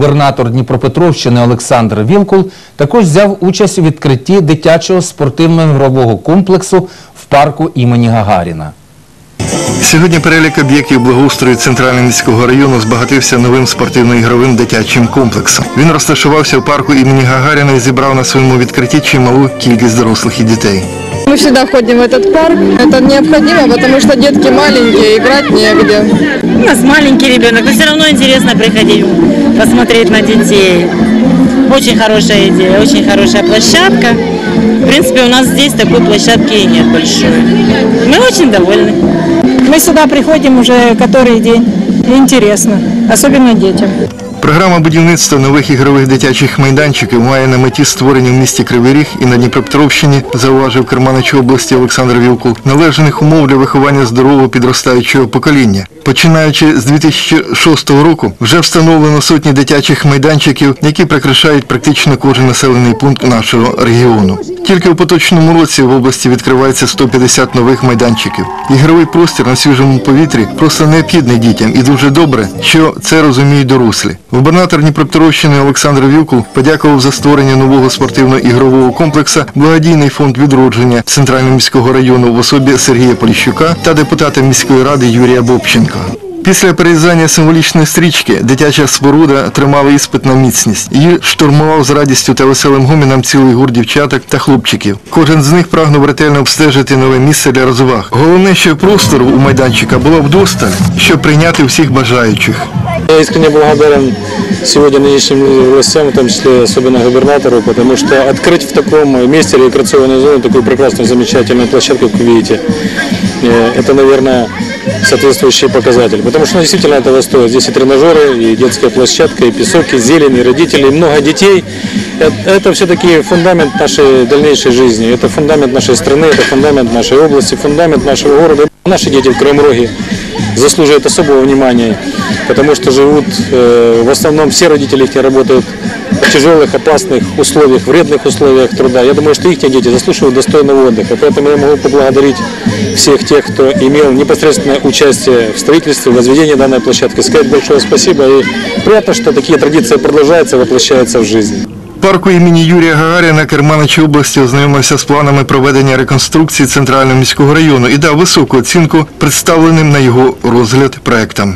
губернатор Дніпропетровщини Олександр Вілкул також взяв участь у відкритті дитячого спортивно-ігрового комплексу в парку імені Гагаріна. Сьогодні перелік об'єктів благоустрою центрального міського району збагатився новим спортивно-ігровим дитячим комплексом. Він розташувався в парку імені Гагаріна і зібрав на своєму відкритті чималу кількість дорослих і дітей. Мы всегда ходим в этот парк. Это необходимо, потому что детки маленькие, играть негде. У нас маленький ребенок, но все равно интересно приходить посмотреть на детей. Очень хорошая идея, очень хорошая площадка. В принципе, у нас здесь такой площадки и нет большой. Мы очень довольны. Мы сюда приходим уже который день. Интересно, особенно детям. Програма будівництва нових ігрових дитячих майданчиків має на меті створення в місті Кривий Ріг і на Дніпропетровщині, зауважив керманич області Олександр Вілкул, належних умов для виховання здорового підростаючого покоління. Починаючи з 2006 року, вже встановлено сотні дитячих майданчиків, які прикрашають практично кожен населений пункт нашого регіону. Тільки у поточному році в області відкривається 150 нових майданчиків. Ігровий простір на свіжому повітрі просто необхідний дітям і дуже добре, що це розуміють дорослі. Губернатор Дніпропетровщини Олександр Вілкул подякував за створення нового спортивно-ігрового комплексу благодійний фонд відродження Центрального міського району в особі Сергія Поліщука та депутата міської ради Юрія Бобченка. Після перерізання символічної стрічки дитяча споруда тримала іспит на міцність. Її штурмував з радістю та веселим гоміном цілий гур дівчаток та хлопчиків. Кожен з них прагнув ретельно обстежити нове місце для розваг. Головне, що простору у майданчика було вдосталь, щоб прийняти всіх бажаючих. Я искренне благодарен сегодня нынешним властям, в том числе особенно губернатору, потому что открыть в таком месте рекреационной зоны такую прекрасную, замечательную площадку, как вы видите, э, это, наверное, соответствующий показатель. Потому что ну, действительно этого стоит. Здесь и тренажеры, и детская площадка, и песок, и зелень, и родители, и много детей. Это, это все-таки фундамент нашей дальнейшей жизни. Это фундамент нашей страны, это фундамент нашей области, фундамент нашего города. Наши дети в Крымом Роге заслуживают особого внимания, потому что живут, э, в основном все родители их работают в тяжелых, опасных условиях, вредных условиях труда. Я думаю, что их дети заслуживают достойного отдыха. Поэтому я могу поблагодарить всех тех, кто имел непосредственное участие в строительстве, возведении данной площадки. Сказать большое спасибо. И приятно, что такие традиции продолжаются, воплощаются в жизнь. Парку імені Юрія Гагаріна Керманич області ознайомився з планами проведення реконструкції центрального міського району і дав високу оцінку представленим на його розгляд проектам.